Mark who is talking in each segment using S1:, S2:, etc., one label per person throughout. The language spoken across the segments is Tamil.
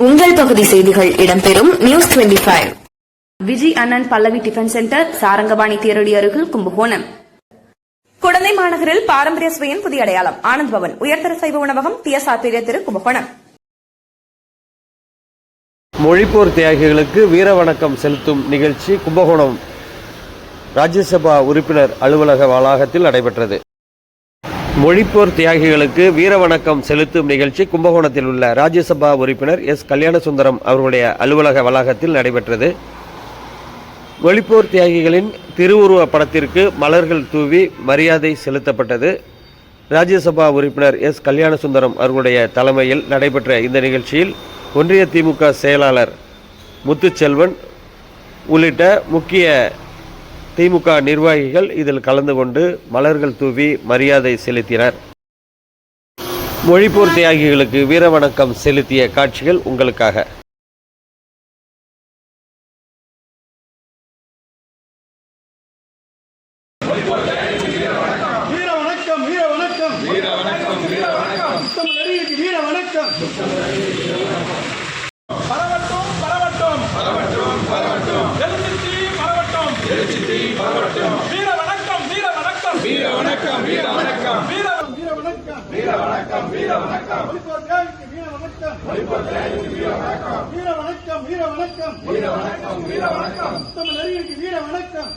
S1: உங்கள் பகுதி செய்திகள் இடம்பெறும் நியூஸ் 25
S2: விஜய் அண்ணன் பல்லவி டிஃபன் சென்டர் சாரங்கபாணி தேரடி அருகில் கும்பகோணம். குடந்தை மாநகரில் பாரம்பரிய சுவையின் புதிய அடையாளம் ஆனந்த் பவன் உயர்தர சைவ உணவகம் டி எஸ் ஆத்திரிய திரு கும்பகோணம்.
S3: மொழிப்போர் தியாகிகளுக்கு வீர வணக்கம் செலுத்தும் நிகழ்ச்சி கும்பகோணம். ராஜ்யசபா உறுப்பினர் அலுவலக வளாகத்தில் நடைபெற்றது. மொழிப்போர் தியாகிகளுக்கு வீரவணக்கம் செலுத்தும் நிகழ்ச்சி கும்பகோணத்தில் உள்ள ராஜ்யசபா உறுப்பினர் எஸ். கல்யாணசுந்தரம் அவர்களுடைய அலுவலக வளாகத்தில் நடைபெற்றது. மொழிப்போர் தியாகிகளின் திருவுருவ படத்திற்கு மலர்கள் தூவி மரியாதை செலுத்தப்பட்டது. ராஜ்யசபா உறுப்பினர் எஸ். கல்யாணசுந்தரம் அவர்களுடைய தலைமையில் நடைபெற்ற இந்த நிகழ்ச்சியில் ஒன்றிய திமுக செயலாளர் முத்துச்செல்வன் உள்ளிட்ட முக்கிய திமுக நிர்வாகிகள் இதில் கலந்து கொண்டு மலர்கள் தூவி மரியாதை செலுத்தினர். மொழிப்போர் தியாகிகளுக்கு வீரவணக்கம் செலுத்திய காட்சிகள் உங்களுக்காக.
S4: வீர வணக்கம் வீர வணக்கம் வீர வணக்கம் வீர வணக்கம் தமிழருக்கு வீர வணக்கம் பரவட்டும் பரவட்டும் பரவட்டும் பரவட்டும் எழுச்சி பரவட்டும் பரவட்டும் வீர வணக்கம் வீர வணக்கம் வீர வணக்கம் வீர வணக்கம் வீர வீர வணக்கம் வீர வணக்கம் வீர வணக்கம் வீர வணக்கம் வீர வணக்கம் வீர வணக்கம் வீர வணக்கம் வீர வணக்கம் வீர வணக்கம் தமிழருக்கு வீர வணக்கம்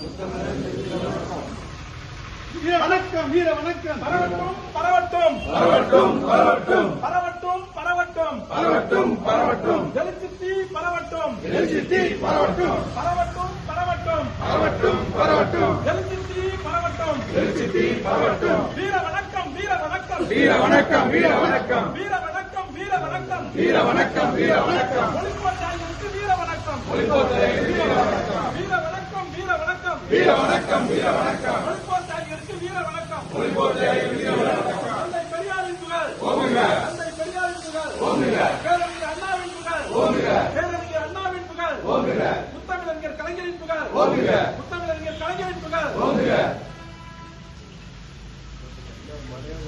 S4: வீர வணக்கம் வீர வணக்கம் பரவட்டும். பரவட்டும் பரவட்டும். பரவட்டும் பரவட்டும் பரவட்டும் பரவட்டும் பரவட்டும் பரவட்டும் பரவட்டும் பரவட்டும். பரவட்டும். பரவட்டும் பரவட்டும் எழுச்சித்தி பரவட்டும் எழுச்சித்தி பரவட்டும் வீர வணக்கம் வீர வணக்கம் வீர வணக்கம் வீர வணக்கம் வீர வணக்கம் வீர வணக்கம் வீர வணக்கம் வீர வணக்கம் ஒளிப்போட்டாயிருக்கு வீர வணக்கம் ஒளிப்போட்டாயிருக்கு வீர வணக்கம் வீர வணக்கம் வீர வணக்கம் வீர வணக்கம் வீர வணக்கம் ஒளிப்போட்டாயிருக்கு வீர வணக்கம் ஒளிப்போட்டாயிருக்கு வீர வணக்கம் தந்தை பெரியாரின் புகழ் ஓங்குக தந்தை பெரியாரின் புகழ் ஓங்குக பேரறிஞர் அண்ணாவின் புகழ் ஓங்குக பேரறிஞர் அண்ணாவின் புகழ் ஓங்குக முத்தமிழறிஞர் கலைஞரின் புகழ் ஓங்குக முத்தமிழறிஞர் Bom dia!